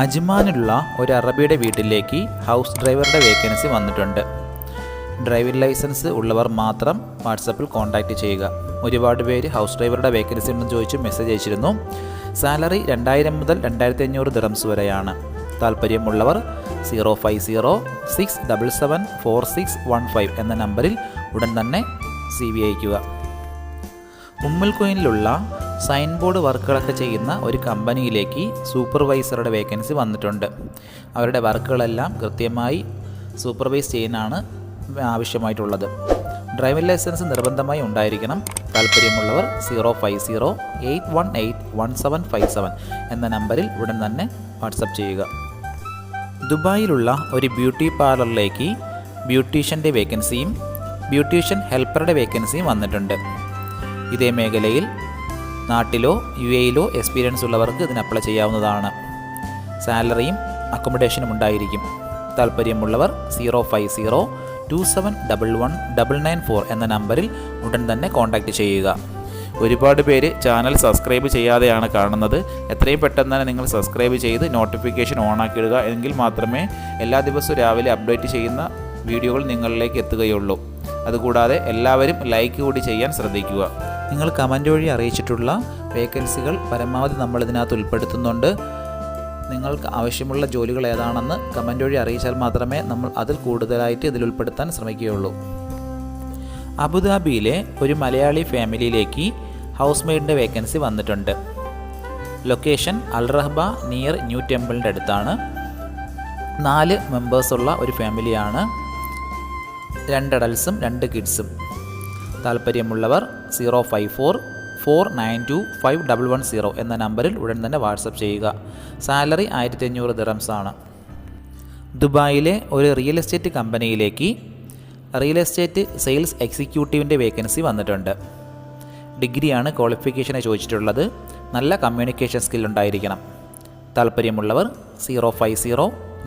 അജ്മാനിലുള്ള ഒരു അറബിയുടെ വീട്ടിലേക്ക് ഹൗസ് ഡ്രൈവറുടെ വേക്കൻസി വന്നിട്ടുണ്ട്. ഡ്രൈവിംഗ് ലൈസൻസ് ഉള്ളവർ മാത്രം വാട്സപ്പിൽ കോൺടാക്റ്റ് ചെയ്യുക. ഒരുപാട് പേര് ഹൗസ് ഡ്രൈവറുടെ വേക്കൻസി ഉണ്ടെന്ന് ചോദിച്ച് മെസ്സേജ് അയച്ചിരുന്നു. സാലറി രണ്ടായിരം മുതൽ രണ്ടായിരത്തി അഞ്ഞൂറ് ദിറംസ് വരെയാണ്. താല്പര്യമുള്ളവർ zero five zero six double seven four six one five എന്ന നമ്പറിൽ ഉടൻ തന്നെ സി വി അയക്കുക ഉമ്മൽ കോയിനിലുള്ള സൈൻ ബോർഡ് വർക്കുകളൊക്കെ ചെയ്യുന്ന ഒരു കമ്പനിയിലേക്ക് സൂപ്പർവൈസറുടെ വേക്കൻസി വന്നിട്ടുണ്ട്. അവരുടെ വർക്കുകളെല്ലാം കൃത്യമായി സൂപ്പർവൈസ് ചെയ്യാനാണ് ആവശ്യമായിട്ടുള്ളത്. ഡ്രൈവിംഗ് ലൈസൻസ് നിർബന്ധമായി ഉണ്ടായിരിക്കണം. താല്പര്യമുള്ളവർ zero five zero eight one eight one seven five seven എന്ന നമ്പറിൽ ഉടൻ തന്നെ വാട്സപ്പ് ചെയ്യുക. ദുബായിലുള്ള ഒരു ബ്യൂട്ടി പാർലറിലേക്ക് ബ്യൂട്ടീഷ്യന്റെ വേക്കൻസിയും ബ്യൂട്ടീഷ്യൻ ഹെൽപ്പറുടെ വേക്കൻസിയും വന്നിട്ടുണ്ട്. ഇതേ മേഖലയിൽ നാട്ടിലോ യു എയിലോ എക്സ്പീരിയൻസ് ഉള്ളവർക്ക് ഇതിന് അപ്ലൈ ചെയ്യാവുന്നതാണ്. സാലറിയും അക്കോമഡേഷനും ഉണ്ടായിരിക്കും. താല്പര്യമുള്ളവർ zero five zero two seven double one double nine four എന്ന നമ്പറിൽ ഉടൻ തന്നെ കോൺടാക്റ്റ് ചെയ്യുക. ഒരുപാട് പേര് ചാനൽ സബ്സ്ക്രൈബ് ചെയ്യാതെയാണ് കാണുന്നത്. എത്രയും പെട്ടെന്ന് തന്നെ നിങ്ങൾ സബ്സ്ക്രൈബ് ചെയ്ത് നോട്ടിഫിക്കേഷൻ ഓൺ ഓണാക്കിയിടുക എങ്കിൽ മാത്രമേ എല്ലാ ദിവസവും രാവിലെ അപ്ഡേറ്റ് ചെയ്യുന്ന വീഡിയോകൾ നിങ്ങളിലേക്ക് എത്തുകയുള്ളൂ. അതുകൂടാതെ എല്ലാവരും ലൈക്ക് കൂടി ചെയ്യാൻ ശ്രദ്ധിക്കുക. നിങ്ങൾ കമന്റ് വഴി അറിയിച്ചിട്ടുള്ള വേക്കൻസികൾ പരമാവധി നമ്മൾ ഇതിനകത്ത് ഉൾപ്പെടുത്തുന്നുണ്ട്. നിങ്ങൾക്ക് ആവശ്യമുള്ള ജോലികൾ ഏതാണെന്ന് കമന്റ് വഴി അറിയിച്ചാൽ മാത്രമേ നമ്മൾ അതിൽ കൂടുതലായിട്ട് ഇതിൽ ഉൾപ്പെടുത്താൻ ശ്രമിക്കുകയുള്ളൂ. അബുദാബിയിലെ ഒരു മലയാളി ഫാമിലിയിലേക്ക് ഹൗസ് മെയ്ഡിന്റെ വേക്കൻസി വന്നിട്ടുണ്ട്. ലൊക്കേഷൻ അൽറഹബ നിയർ ന്യൂ ടെമ്പിളിന്റെ അടുത്താണ്. നാല് മെമ്പേഴ്സുള്ള ഒരു ഫാമിലിയാണ്. രണ്ട് അഡൽസും രണ്ട് കിഡ്സും. താല്പര്യമുള്ളവർ zero five four four nine two five double one zero എന്ന നമ്പറിൽ ഉടൻ തന്നെ വാട്സപ്പ് ചെയ്യുക. സാലറി ആയിരത്തി അഞ്ഞൂറ് ആണ് ദുബായിലെ ഒരു റിയൽ എസ്റ്റേറ്റ് കമ്പനിയിലേക്ക് റിയൽ എസ്റ്റേറ്റ് സെയിൽസ് എക്സിക്യൂട്ടീവിന്റെ വേക്കൻസി വന്നിട്ടുണ്ട്. ഡിഗ്രിയാണ് ക്വാളിഫിക്കേഷനെ ചോദിച്ചിട്ടുള്ളത്. നല്ല കമ്മ്യൂണിക്കേഷൻ സ്കിൽ ഉണ്ടായിരിക്കണം. താല്പര്യമുള്ളവർ zero five zero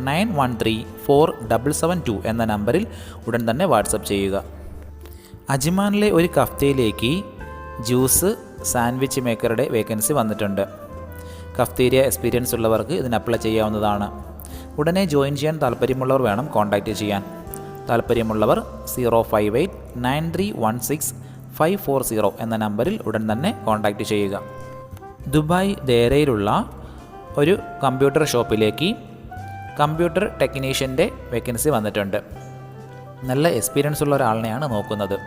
nine one three four double seven two എന്ന നമ്പറിൽ ഉടൻ തന്നെ വാട്സപ്പ് ചെയ്യുക. അജ്മാനിലെ ഒരു കഫ്തയിലേക്ക് ജ്യൂസ് സാൻഡ്വിച്ച് മേക്കറുടെ വേക്കൻസി വന്നിട്ടുണ്ട്. കഫ്തീരിയ എക്സ്പീരിയൻസ് ഉള്ളവർക്ക് ഇതിന് അപ്ലൈ ചെയ്യാവുന്നതാണ്. ഉടനെ ജോയിൻ ചെയ്യാൻ താല്പര്യമുള്ളവർ വേണം കോൺടാക്റ്റ് ചെയ്യാൻ. താല്പര്യമുള്ളവർ zero five eight nine three one six five four zero എന്ന നമ്പറിൽ ഉടൻ തന്നെ കോൺടാക്റ്റ് ചെയ്യുക. ദുബായ് ദേരയിലുള്ള ഒരു കമ്പ്യൂട്ടർ ഷോപ്പിലേക്ക് കമ്പ്യൂട്ടർ ടെക്നീഷ്യന്റെ വേക്കൻസി വന്നിട്ടുണ്ട്. നല്ല എക്സ്പീരിയൻസ് ഉള്ള ഒരാളിനെയാണ് നോക്കുന്നത്.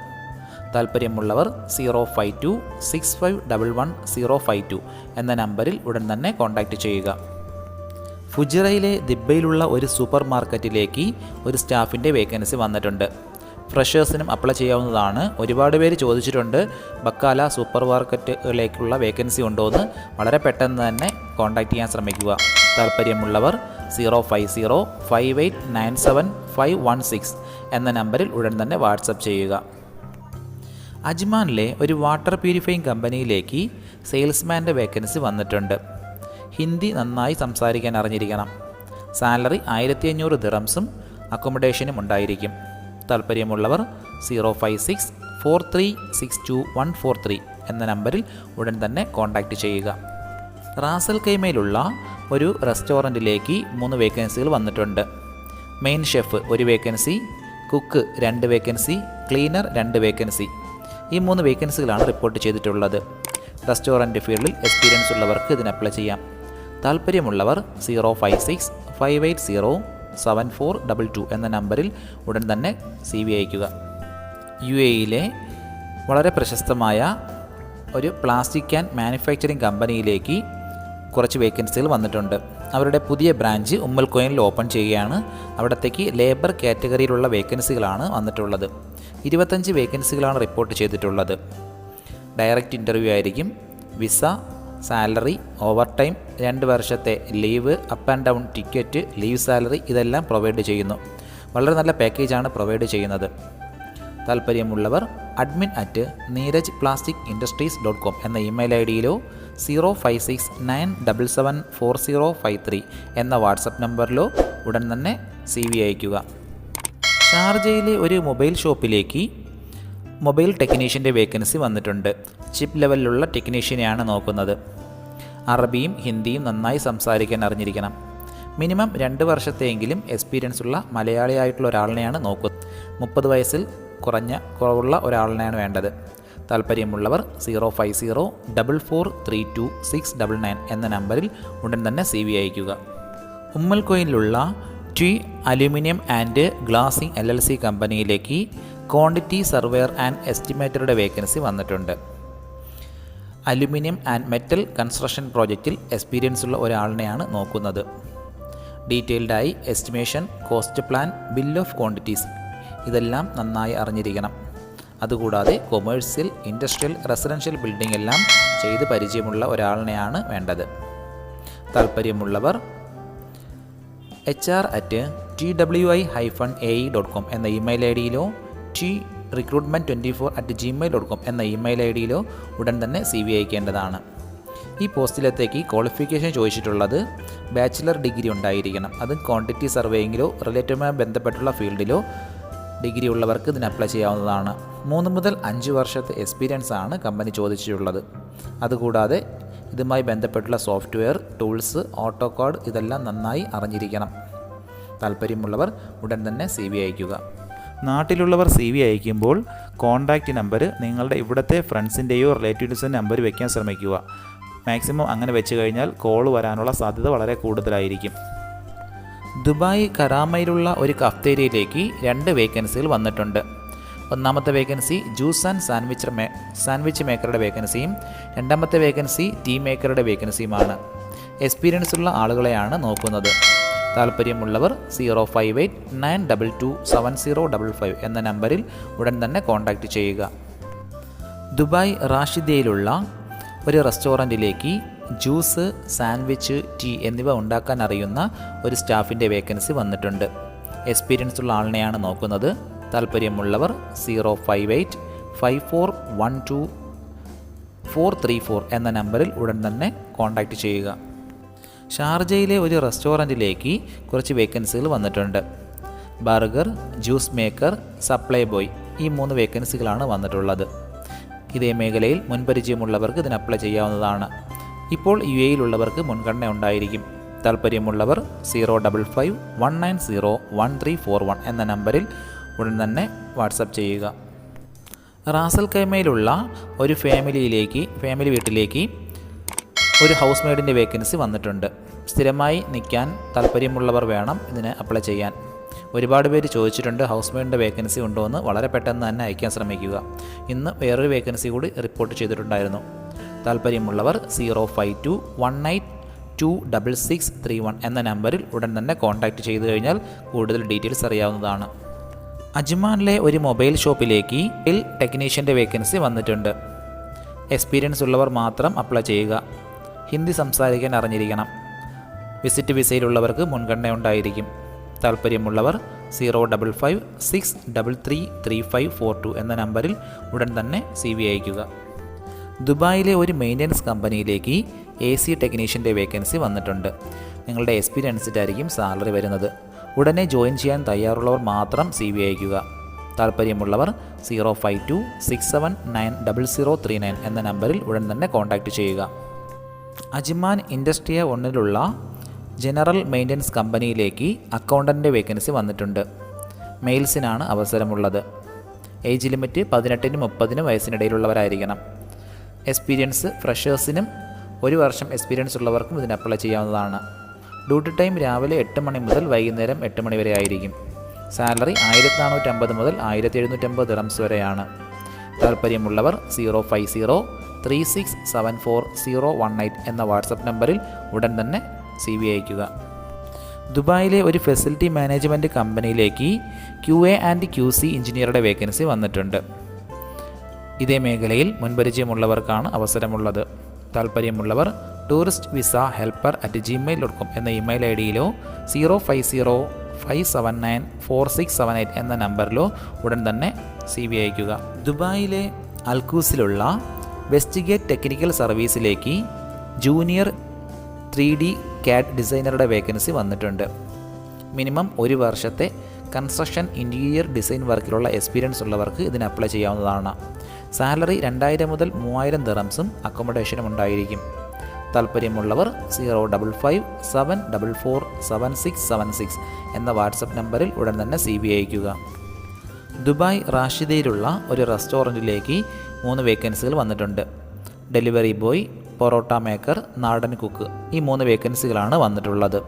താല്പര്യമുള്ളവർ zero five two six five double one zero five two എന്ന നമ്പറിൽ ഉടൻ തന്നെ കോൺടാക്റ്റ് ചെയ്യുക. ഫുജിറയിലെ ദിബയിലുള്ള ഒരു സൂപ്പർ മാർക്കറ്റിലേക്ക് ഒരു സ്റ്റാഫിന്റെ വേക്കൻസി വന്നിട്ടുണ്ട്. ഫ്രഷേഴ്സിനും അപ്ലൈ ചെയ്യാവുന്നതാണ്. ഒരുപാട് പേര് ചോദിച്ചിട്ടുണ്ട് ബക്കാല സൂപ്പർ മാർക്കറ്റുകളിലേക്കുള്ള വേക്കൻസി ഉണ്ടോ എന്ന് വളരെ പെട്ടെന്ന് തന്നെ കോൺടാക്റ്റ് ചെയ്യാൻ ശ്രമിക്കുക. താല്പര്യമുള്ളവർ zero five zero five eight nine seven five one six എന്ന നമ്പറിൽ ഉടൻ തന്നെ വാട്സപ്പ് ചെയ്യുക. അജ്മാനിലെ ഒരു വാട്ടർ പ്യൂരിഫൈയിങ് കമ്പനിയിലേക്ക് സെയിൽസ്മാന്റെ വേക്കൻസി വന്നിട്ടുണ്ട്. ഹിന്ദി നന്നായി സംസാരിക്കാൻ അറിഞ്ഞിരിക്കണം. സാലറി ആയിരത്തി അഞ്ഞൂറ് ദിറംസും അക്കോമഡേഷനും ഉണ്ടായിരിക്കും. താല്പര്യമുള്ളവർ zero five six four three six two one four three എന്ന നമ്പറിൽ ഉടൻ തന്നെ കോൺടാക്റ്റ് ചെയ്യുക. റാസൽ കൈമയിലുള്ള ഒരു റെസ്റ്റോറന്റിലേക്ക് മൂന്ന് വേക്കൻസികൾ വന്നിട്ടുണ്ട്. മെയിൻ ഷെഫ് ഒരു വേക്കൻസി കുക്ക് രണ്ട് വേക്കൻസി ക്ലീനർ രണ്ട് വേക്കൻസി. ഈ മൂന്ന് വേക്കൻസികളാണ് റിപ്പോർട്ട് ചെയ്തിട്ടുള്ളത്. റെസ്റ്റോറന്റ് ഫീൽഡിൽ എക്സ്പീരിയൻസ് ഉള്ളവർക്ക് ഇതിന് അപ്ലൈ ചെയ്യാം. താല്പര്യമുള്ളവർ zero five six five eight zero seven four double two എന്ന നമ്പറിൽ ഉടൻ തന്നെ സി വി അയക്കുക യു എയിലെ വളരെ പ്രശസ്തമായ ഒരു പ്ലാസ്റ്റിക് ആൻഡ് മാനുഫാക്ചറിങ് കമ്പനിയിലേക്ക് കുറച്ച് വേക്കൻസികൾ വന്നിട്ടുണ്ട്. അവരുടെ പുതിയ ബ്രാഞ്ച് ഉമ്മൽക്കോയിനിൽ ഓപ്പൺ ചെയ്യുകയാണ്. അവിടത്തേക്ക് ലേബർ കാറ്റഗറിയിലുള്ള വേക്കൻസികളാണ് വന്നിട്ടുള്ളത്. ഇരുപത്തഞ്ച് വേക്കൻസികളാണ് റിപ്പോർട്ട് ചെയ്തിട്ടുള്ളത്. ഡയറക്റ്റ് ഇന്റർവ്യൂ ആയിരിക്കും. വിസ സാലറി ഓവർ ടൈം രണ്ട് വർഷത്തെ leave up and down ticket leave salary ഇതെല്ലാം പ്രൊവൈഡ് ചെയ്യുന്നു. വളരെ നല്ല പാക്കേജാണ് പ്രൊവൈഡ് ചെയ്യുന്നത്. താല്പര്യമുള്ളവർ admin at Neeraj plastic industries dot com എന്ന email I ഡിയിലോ zero five six nine double seven four zero five three എന്ന വാട്സപ്പ് നമ്പറിലോ ഉടൻ തന്നെ സി വി അയയ്ക്കുക. ഷാർജയിലെ ഒരു മൊബൈൽ ഷോപ്പിലേക്ക് മൊബൈൽ ടെക്നീഷ്യന്റെ വേക്കൻസി വന്നിട്ടുണ്ട്. ചിപ്പ് ലെവലിലുള്ള ടെക്നീഷ്യനെയാണ് നോക്കുന്നത്. അറബിയും ഹിന്ദിയും നന്നായി സംസാരിക്കാൻ അറിഞ്ഞിരിക്കണം. മിനിമം രണ്ട് വർഷത്തെയെങ്കിലും എക്സ്പീരിയൻസ് ഉള്ള മലയാളിയായിട്ടുള്ള ഒരാളിനെയാണ് നോക്കുന്നത് മുപ്പത് വയസ്സിൽ കുറഞ്ഞ കുറവുള്ള ഒരാളിനെയാണ് വേണ്ടത്. താല്പര്യമുള്ളവർ zero five zero double four three two six double nine എന്ന നമ്പറിൽ ഉടൻ തന്നെ സി വി അയയ്ക്കുക. ഉമ്മൽ കോയിലുള്ള T aluminium and glazing L L C കമ്പനിയിലേക്ക് ക്വാണ്ടിറ്റി സർവെയർ ആൻഡ് എസ്റ്റിമേറ്ററുടെ വേക്കൻസി വന്നിട്ടുണ്ട്. അലുമിനിയം ആൻഡ് മെറ്റൽ കൺസ്ട്രക്ഷൻ പ്രോജക്റ്റിൽ എക്സ്പീരിയൻസ് ഉള്ള ഒരാളിനെയാണ് നോക്കുന്നത്. ഡീറ്റെയിൽഡായി estimation cost plan bill of quantities ഇതെല്ലാം നന്നായി അറിഞ്ഞിരിക്കണം. അതുകൂടാതെ കൊമേഴ്സ്യൽ ഇൻഡസ്ട്രിയൽ റെസിഡൻഷ്യൽ ബിൽഡിംഗ് എല്ലാം ചെയ്ത് പരിചയമുള്ള ഒരാളിനെയാണ് വേണ്ടത്. താല്പര്യമുള്ളവർ H R at T W I hyphen A E dot com email email I ഡിയിലോ T recruitment twenty four at Gmail dot com email email I ഡിയിലോ ഉടൻ തന്നെ സി വി അയക്കേണ്ടതാണ്. ഈ പോസ്റ്റിലത്തേക്ക് ക്വാളിഫിക്കേഷൻ ചോദിച്ചിട്ടുള്ളത് ബാച്ചിലർ ഡിഗ്രി ഉണ്ടായിരിക്കണം. അത് ക്വാണ്ടിറ്റി സർവേയിങ്ങിലോ റിലേറ്റീവുമായി ബന്ധപ്പെട്ടുള്ള ഫീൽഡിലോ ഡിഗ്രി ഉള്ളവർക്ക് ഇതിന് അപ്ലൈ ചെയ്യാവുന്നതാണ്. മൂന്ന് മുതൽ അഞ്ച് വർഷത്തെ എക്സ്പീരിയൻസ് ആണ് കമ്പനി ചോദിച്ചിട്ടുള്ളത്. അതുകൂടാതെ ഇതുമായി ബന്ധപ്പെട്ടുള്ള സോഫ്റ്റ്വെയർ ടൂൾസ് ഓട്ടോ കാർഡ് ഇതെല്ലാം നന്നായി അറിഞ്ഞിരിക്കണം. താല്പര്യമുള്ളവർ ഉടൻ തന്നെ സി വി അയയ്ക്കുക. നാട്ടിലുള്ളവർ സി വി അയക്കുമ്പോൾ കോൺടാക്റ്റ് നമ്പർ നിങ്ങളുടെ ഇവിടുത്തെ ഫ്രണ്ട്സിന്റെയോ റിലേറ്റീവ്സിന്റെ നമ്പർ വയ്ക്കാൻ ശ്രമിക്കുക. മാക്സിമം അങ്ങനെ വെച്ച് കഴിഞ്ഞാൽ കോൾ വരാനുള്ള സാധ്യത വളരെ കൂടുതലായിരിക്കും. ദുബായ് കരാമയിലുള്ള ഒരു കഫ്തേരിയയിലേക്ക് രണ്ട് വേക്കൻസികൾ വന്നിട്ടുണ്ട്. ഒന്നാമത്തെ വേക്കൻസി ജ്യൂസ് ആൻഡ് സാൻഡ്വിച്ച് മേ സാൻഡ്വിച്ച് മേക്കറുടെ വേക്കൻസിയും രണ്ടാമത്തെ വേക്കൻസി ടീ മേക്കറുടെ വേക്കൻസിയുമാണ്. എക്സ്പീരിയൻസ് ഉള്ള ആളുകളെയാണ് നോക്കുന്നത്. താല്പര്യമുള്ളവർ zero five eight nine double two seven zero double five എന്ന നമ്പറിൽ ഉടൻ തന്നെ കോൺടാക്റ്റ് ചെയ്യുക. ദുബായ് റാഷിദയിലുള്ള ഒരു റെസ്റ്റോറന്റിലേക്ക് ജ്യൂസ് സാൻഡ്വിച്ച് ടീ എന്നിവ ഉണ്ടാക്കാൻ അറിയുന്ന ഒരു സ്റ്റാഫിന്റെ വേക്കൻസി വന്നിട്ടുണ്ട്. എക്സ്പീരിയൻസ് ഉള്ള ആളിനെയാണ് നോക്കുന്നത്. താല്പര്യമുള്ളവർ zero five eight five four one two four three four എന്ന നമ്പറിൽ ഉടൻ തന്നെ കോൺടാക്റ്റ് ചെയ്യുക. ഷാർജയിലെ ഒരു റെസ്റ്റോറന്റിലേക്ക് കുറച്ച് വേക്കൻസികൾ വന്നിട്ടുണ്ട്. Burger juice maker supply boy ഈ മൂന്ന് വേക്കൻസികളാണ് വന്നിട്ടുള്ളത്. ഇതേ മേഖലയിൽ മുൻപരിചയമുള്ളവർക്ക് ഇതിന് അപ്ലൈ ചെയ്യാവുന്നതാണ്. ഇപ്പോൾ യു എയിലുള്ളവർക്ക് മുൻഗണന ഉണ്ടായിരിക്കും. താല്പര്യമുള്ളവർ zero double five one nine zero one three four one എന്ന നമ്പറിൽ ഉടൻ തന്നെ വാട്സപ്പ് ചെയ്യുക. റാസൽ കൈമയിലുള്ള ഒരു ഫാമിലിയിലേക്ക് ഫാമിലി വീട്ടിലേക്ക് ഒരു ഹൗസ് മെയ്ഡിന്റെ വേക്കൻസി വന്നിട്ടുണ്ട്. സ്ഥിരമായി നിൽക്കാൻ താല്പര്യമുള്ളവർ വേണം ഇതിന് അപ്ലൈ ചെയ്യാൻ. ഒരുപാട് പേര് ചോദിച്ചിട്ടുണ്ട് ഹൗസ് മെയ്ഡിന്റെ വേക്കൻസി ഉണ്ടോ എന്ന് വളരെ പെട്ടെന്ന് തന്നെ അയക്കാൻ ശ്രമിക്കുക. ഇന്ന് വേറൊരു വേക്കൻസി കൂടി റിപ്പോർട്ട് ചെയ്തിട്ടുണ്ടായിരുന്നു. താല്പര്യമുള്ളവർ zero five two one eight two double six three one എന്ന നമ്പറിൽ ഉടൻ തന്നെ കോൺടാക്റ്റ് ചെയ്തു കഴിഞ്ഞാൽ കൂടുതൽ ഡീറ്റെയിൽസ് അറിയാവുന്നതാണ്. അജ്മാനിലെ ഒരു മൊബൈൽ ഷോപ്പിലേക്ക് ഇൽ ടെക്നീഷ്യന്റെ വേക്കൻസി വന്നിട്ടുണ്ട്. എക്സ്പീരിയൻസ് ഉള്ളവർ മാത്രം അപ്ലൈ ചെയ്യുക. ഹിന്ദി സംസാരിക്കാൻ അറിഞ്ഞിരിക്കണം. വിസിറ്റ് വിസയിലുള്ളവർക്ക് മുൻഗണന ഉണ്ടായിരിക്കും. താല്പര്യമുള്ളവർ zero double five six double three three five four two എന്ന നമ്പറിൽ ഉടൻ തന്നെ സി വി അയയ്ക്കുക. ദുബായിലെ ഒരു മെയിന്റനൻസ് കമ്പനിയിലേക്ക് എ സി ടെക്നീഷ്യന്റെ വേക്കൻസി വന്നിട്ടുണ്ട്. നിങ്ങളുടെ എക്സ്പീരിയൻസിട്ടായിരിക്കും സാലറി വരുന്നത്. ഉടനെ ജോയിൻ ചെയ്യാൻ തയ്യാറുള്ളവർ മാത്രം സി വി അയക്കുക താല്പര്യമുള്ളവർ zero five two six seven nine double zero three nine എന്ന നമ്പറിൽ ഉടൻ തന്നെ കോൺടാക്റ്റ് ചെയ്യുക. അജിമാൻ ഇൻഡസ്ട്രിയ ഒന്നിലുള്ള ജനറൽ മെയിന്റനൻസ് കമ്പനിയിലേക്ക് അക്കൗണ്ടന്റ് വേക്കൻസി വന്നിട്ടുണ്ട്. മെയിൽസിനാണ് അവസരമുള്ളത്. ഏജ് ലിമിറ്റ് പതിനെട്ടിനും മുപ്പതിനും വയസ്സിനിടയിലുള്ളവരായിരിക്കണം. എക്സ്പീരിയൻസ് ഫ്രഷേഴ്സിനും ഒരു വർഷം എക്സ്പീരിയൻസ് ഉള്ളവർക്കും ഇതിന് അപ്ലൈ ചെയ്യാവുന്നതാണ്. ഡ്യൂട്ടി ടൈം രാവിലെ എട്ട് മണി മുതൽ വൈകുന്നേരം എട്ട് മണി വരെ ആയിരിക്കും. സാലറി ആയിരത്തി നാനൂറ്റമ്പത് മുതൽ ആയിരത്തി എഴുന്നൂറ്റമ്പത് ദിറംസ് വരെയാണ്. താല്പര്യമുള്ളവർ zero five zero three six seven four zero one eight എന്ന വാട്സപ്പ് നമ്പറിൽ ഉടൻ തന്നെ സി വി അയയ്ക്കുക. ദുബായിലെ ഒരു ഫെസിലിറ്റി മാനേജ്മെന്റ് കമ്പനിയിലേക്ക് Q A and Q C എഞ്ചിനീയറുടെ വേക്കൻസി വന്നിട്ടുണ്ട്. ഇതേ മേഖലയിൽ മുൻപരിചയമുള്ളവർക്കാണ് അവസരമുള്ളത്. താല്പര്യമുള്ളവർ tourist visa helper at Gmail dot com എന്ന email I ഡിയിലോ zero five zero five seven nine four six seven eight എന്ന നമ്പറിലോ ഉടൻ തന്നെ സി വി അയക്കുക ദുബായിലെ അൽക്കൂസിലുള്ള വെസ്റ്റിഗേറ്റ് ടെക്നിക്കൽ സർവീസിലേക്ക് ജൂനിയർ ത്രീ ഡി ക്യാഡ് ഡിസൈനറുടെ വേക്കൻസി വന്നിട്ടുണ്ട്. മിനിമം ഒരു വർഷത്തെ കൺസ്ട്രക്ഷൻ ഇന്റീരിയർ ഡിസൈൻ വർക്കിലുള്ള എക്സ്പീരിയൻസ് ഉള്ളവർക്ക് ഇതിന് അപ്ലൈ ചെയ്യാവുന്നതാണ്. സാലറി രണ്ടായിരം മുതൽ മൂവായിരം ദിറംസും അക്കോമഡേഷനും ഉണ്ടായിരിക്കും. താല്പര്യമുള്ളവർ zero double five seven double four seven six seven six എന്ന വാട്സപ്പ് നമ്പറിൽ ഉടൻ തന്നെ സി ബി അയക്കുക ദുബായ് റാഷിദയിലുള്ള ഒരു റെസ്റ്റോറന്റിലേക്ക് മൂന്ന് വേക്കൻസികൾ വന്നിട്ടുണ്ട്. ഡെലിവറി ബോയ് പൊറോട്ട മേക്കർ നാടൻ കുക്ക് ഈ മൂന്ന് വേക്കൻസികളാണ് വന്നിട്ടുള്ളത്.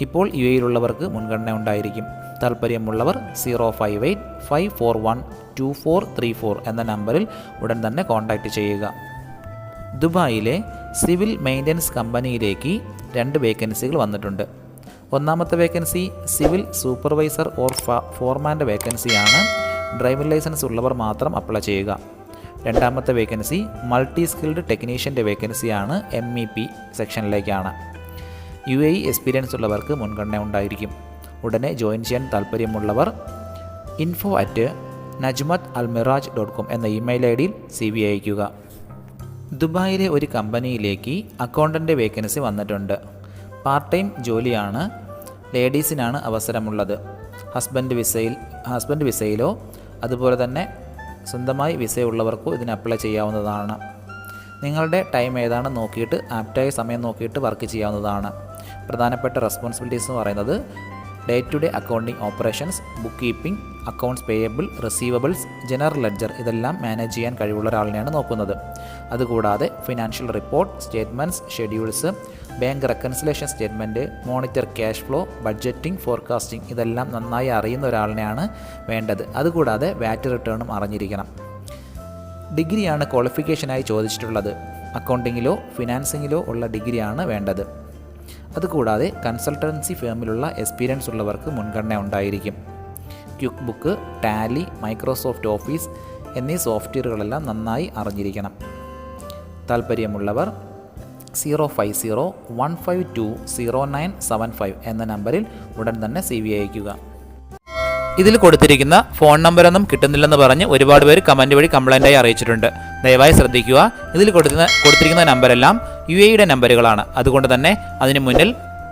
ഇപ്പോൾ യു എയിലുള്ളവർക്ക് മുൻഗണന ഉണ്ടായിരിക്കും. താല്പര്യമുള്ളവർ zero five eight five four one two four three four എന്ന നമ്പറിൽ ഉടൻ തന്നെ കോൺടാക്റ്റ് ചെയ്യുക. ദുബായിലെ സിവിൽ മെയിന്റനൻസ് കമ്പനിയിലേക്ക് രണ്ട് വേക്കൻസികൾ വന്നിട്ടുണ്ട്. ഒന്നാമത്തെ വേക്കൻസി സിവിൽ സൂപ്പർവൈസർ ഓർ ഫോർമാന്റെ വേക്കൻസിയാണ്. ഡ്രൈവിംഗ് ലൈസൻസ് ഉള്ളവർ മാത്രം അപ്ലൈ ചെയ്യുക. രണ്ടാമത്തെ വേക്കൻസി മൾട്ടി സ്കിൽഡ് ടെക്നീഷ്യന്റെ വേക്കൻസിയാണ് എം ഇ പി സെക്ഷനിലേക്കാണ്. യു എ എക്സ്പീരിയൻസ് ഉള്ളവർക്ക് മുൻഗണന ഉണ്ടായിരിക്കും. ഉടനെ ജോയിൻ ചെയ്യാൻ താല്പര്യമുള്ളവർ info at Najmat Almiraj dot com എന്ന ഇമെയിൽ ഐ ഡിയിൽ സി വി അയയ്ക്കുക. ദുബായിലെ ഒരു കമ്പനിയിലേക്ക് അക്കൗണ്ടന്റ് വേക്കൻസി വന്നിട്ടുണ്ട്. പാർട്ട് ടൈം ജോലിയാണ് ലേഡീസിനാണ് അവസരമുള്ളത്. ഹസ്ബൻഡ് വിസയിൽ ഹസ്ബൻഡ് വിസയിലോ അതുപോലെ തന്നെ സ്വന്തമായി വിസയുള്ളവർക്കോ ഇതിന് അപ്ലൈ ചെയ്യാവുന്നതാണ്. നിങ്ങളുടെ ടൈം ഏതാണ് നോക്കിയിട്ട് ആപ്റ്റായ സമയം നോക്കിയിട്ട് വർക്ക് ചെയ്യാവുന്നതാണ്. പ്രധാനപ്പെട്ട റെസ്പോൺസിബിലിറ്റീസ് എന്ന് പറയുന്നത് day to day accounting operations book keeping accounts payable receivables general ledger ഇതെല്ലാം മാനേജ് ചെയ്യാൻ കഴിവുള്ള ഒരാളിനെയാണ് നോക്കുന്നത്. അതുകൂടാതെ financial report statements schedules bank reconciliation statement monitor cash flow budgeting forecasting ഇതെല്ലാം നന്നായി അറിയുന്ന ഒരാളിനെയാണ് വേണ്ടത്. അതുകൂടാതെ വാറ്റ് റിട്ടേണും അറിഞ്ഞിരിക്കണം. ഡിഗ്രിയാണ് ക്വാളിഫിക്കേഷനായി ചോദിച്ചിട്ടുള്ളത്. അക്കൗണ്ടിങ്ങിലോ ഫിനാൻസിങ്ങിലോ ഉള്ള ഡിഗ്രിയാണ് വേണ്ടത്. അതുകൂടാതെ കൺസൾട്ടൻസി ഫേമിലുള്ള എക്സ്പീരിയൻസ് ഉള്ളവർക്ക് മുൻഗണന ഉണ്ടായിരിക്കും. Quick Book Tally Microsoft Office എന്നീ സോഫ്റ്റ്വെയറുകളെല്ലാം നന്നായി അറിഞ്ഞിരിക്കണം. താല്പര്യമുള്ളവർ zero five zero one five two zero nine seven five എന്ന നമ്പറിൽ ഉടൻ തന്നെ സി വി അയക്കുക ഇതിൽ കൊടുത്തിരിക്കുന്ന ഫോൺ നമ്പറൊന്നും കിട്ടുന്നില്ലെന്ന് പറഞ്ഞ് ഒരുപാട് പേര് കമന്റ് വഴി കംപ്ലൈന്റായി അറിയിച്ചിട്ടുണ്ട്. ദയവായി ശ്രദ്ധിക്കുക. ഇതിൽ കൊടുക്കുന്ന കൊടുത്തിരിക്കുന്ന നമ്പരെല്ലാം യു എയുടെ നമ്പറുകളാണ്. അതുകൊണ്ട് തന്നെ അതിന് മുന്നിൽ